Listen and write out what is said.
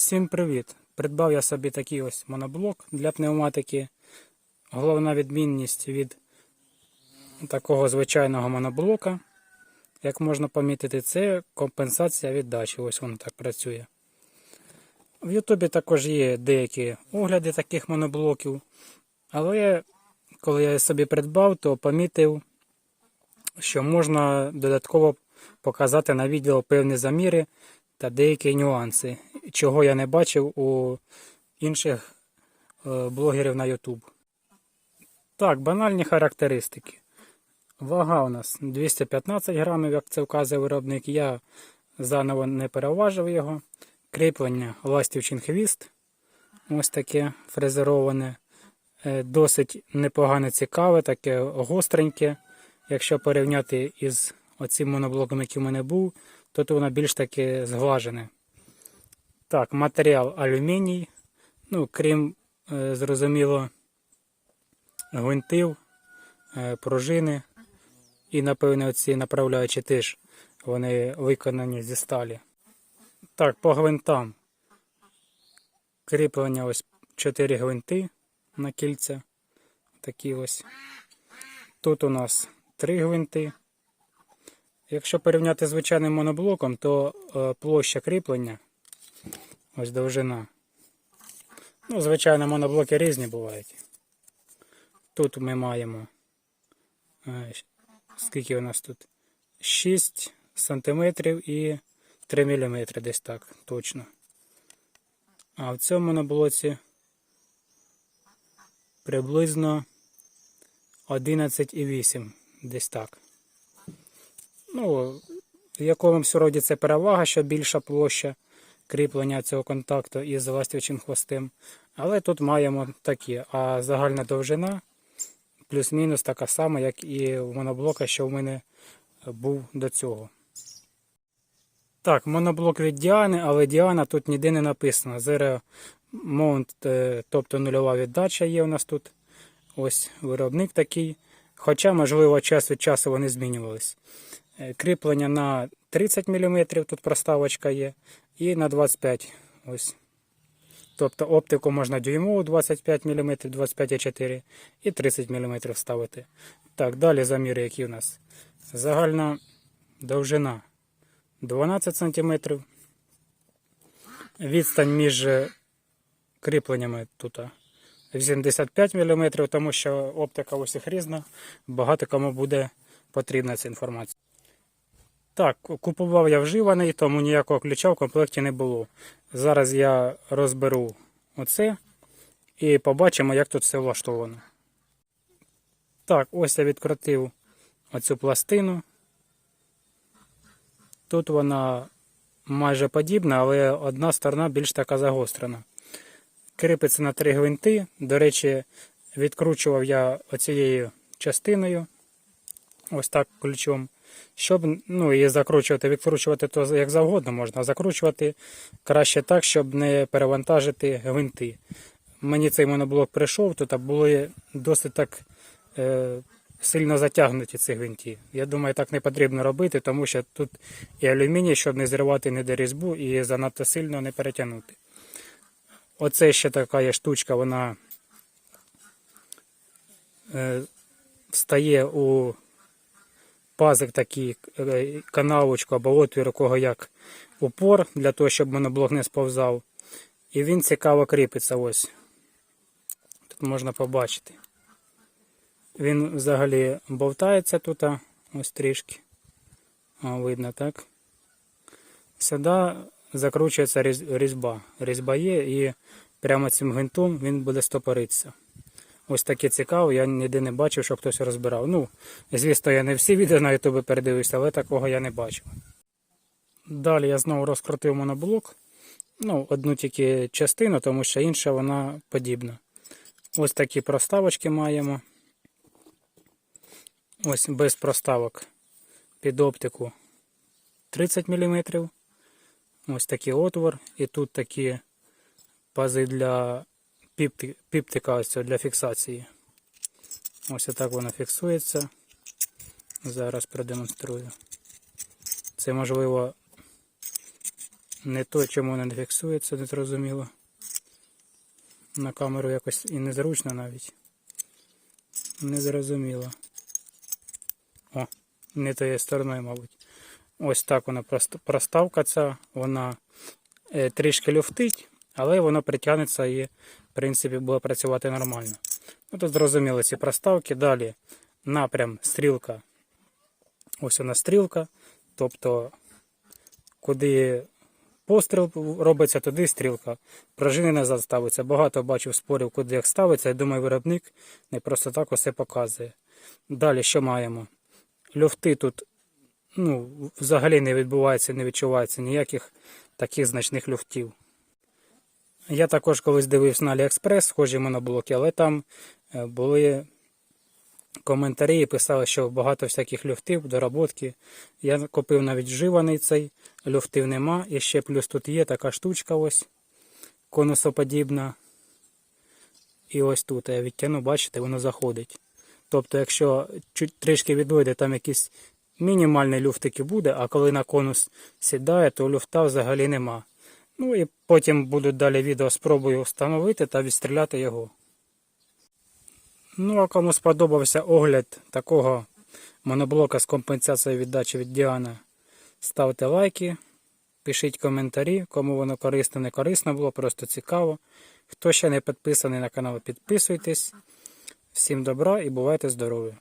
Всім привіт! Придбав я собі такий ось моноблок для пневматики. Головна відмінність від такого звичайного моноблока, як можна помітити, це компенсація віддачі. Ось воно так працює. В Ютубі також є деякі огляди таких моноблоків, але коли я собі придбав, то помітив, що можна додатково показати на відео певні заміри та деякі нюанси, чого я не бачив у інших е, блогерів на YouTube. Так, банальні характеристики. Вага у нас 215 грамів, як це вказує виробник. Я заново не переважив його. Кріплення ластівчин хвіст. Ось таке фрезероване. Е, Досить непогане цікаве, таке гостреньке. Якщо порівняти із оцим моноблоком, який у мене був, тут воно більш таки зглажене. Так, матеріал алюміній. Ну, крім, е, зрозуміло, гвинтів, е, пружини. І, напевно, оці направляючі теж вони виконані зі сталі. Так, по гвинтам. Кріплення ось 4 гвинти на кільця. Такі ось. Тут у нас 3 гвинти. Якщо порівняти з звичайним моноблоком, то е, площа кріплення, ось довжина. Ну, звичайно, моноблоки різні бувають. Тут ми маємо е, скільки у нас тут? 6 сантиметрів і 3 міліметри десь так, точно. А в цьому моноблоці приблизно 11,8 десь так. Ну, в якомусь роді це перевага, що більша площа кріплення цього контакту із ластівчим хвостем. Але тут маємо такі, а загальна довжина плюс-мінус така сама, як і в моноблока, що в мене був до цього. Так, моноблок від Діани, але Діана тут ніде не написано. Zero Mount, е, тобто нульова віддача є у нас тут. Ось виробник такий. Хоча, можливо, час від часу вони змінювались. Е, Кріплення на 30 мм, тут проставочка є, і на 25 ось. Тобто оптику можна дюймову 25 мм, 25,4 і 30 мм ставити. Так, далі заміри, які у нас. Загальна довжина 12 см. Відстань між кріпленнями тут 85 мм, тому що оптика їх різна. Багато кому буде потрібна ця інформація. Так, купував я вживаний, тому ніякого ключа в комплекті не було. Зараз я розберу оце і побачимо, як тут все влаштовано. Так, ось я відкрутив оцю пластину. Тут вона майже подібна, але одна сторона більш така загострена. Кріпиться на три гвинти. До речі, відкручував я оцією частиною, ось так ключом. Щоб ну, її закручувати, відкручувати то як завгодно можна, а закручувати краще так, щоб не перевантажити гвинти. Мені цей моноблок прийшов, тут були досить так е, сильно затягнуті ці гвинти. Я думаю, так не потрібно робити, тому що тут і алюміній, щоб не зривати ніде різьбу і занадто сильно не перетягнути. Оце ще така є штучка, вона е, встає у пазик такий е, канавочку або отвір, у кого як упор, для того, щоб моноблок не сповзав. І він цікаво кріпиться ось. Тут можна побачити. Він взагалі бовтається тут, ось трішки. О, видно, так? Сюди закручується різьба. Різьба є і прямо цим гвинтом він буде стопоритися. Ось таке цікаво, я ніде не бачив, що хтось розбирав. Ну, звісно, я не всі відео на ютубі передивився, але такого я не бачив. Далі я знову розкрутив моноблок. Ну, одну тільки частину, тому що інша вона подібна. Ось такі проставочки маємо. Ось без проставок під оптику 30 мм. Ось такий отвор. І тут такі пази для піптика ось для фіксації. Ось так воно фіксується. Зараз продемонструю. Це можливо Не то, чому воно не фіксується, не зрозуміло. На камеру якось і незручно навіть. Незрозуміло. О, не тією стороною, мабуть. Ось так вона проставка ця, вона е, трішки люфтить, але воно притягнеться і, в принципі, буде працювати нормально. Ну, тут зрозуміло ці проставки. Далі напрям стрілка. Ось вона стрілка. Тобто, куди постріл робиться, туди стрілка. Пружини назад ставиться. Багато бачив спорів, куди як ставиться. Я думаю, виробник не просто так усе показує. Далі що маємо? Люфти тут ну, взагалі не відбувається, не відчувається ніяких таких значних люфтів. Я також колись дивився на AliExpress схожі моноблоки, але там е, були коментарі і писали, що багато всяких люфтів, доработки. Я купив навіть вживаний цей, люфтів нема. І ще плюс тут є така штучка ось конусоподібна. І ось тут я відтягну, бачите, воно заходить. Тобто, якщо трішки відводи, там якийсь мінімальний люфтик буде, а коли на конус сідає, то люфта взагалі нема. Ну і потім будуть далі відео, спробую встановити та відстріляти його. Ну, а кому сподобався огляд такого моноблока з компенсацією віддачі від Діана, ставте лайки, пишіть коментарі, кому воно корисно, не корисно було, просто цікаво. Хто ще не підписаний на канал, підписуйтесь. Всім добра і бувайте здорові!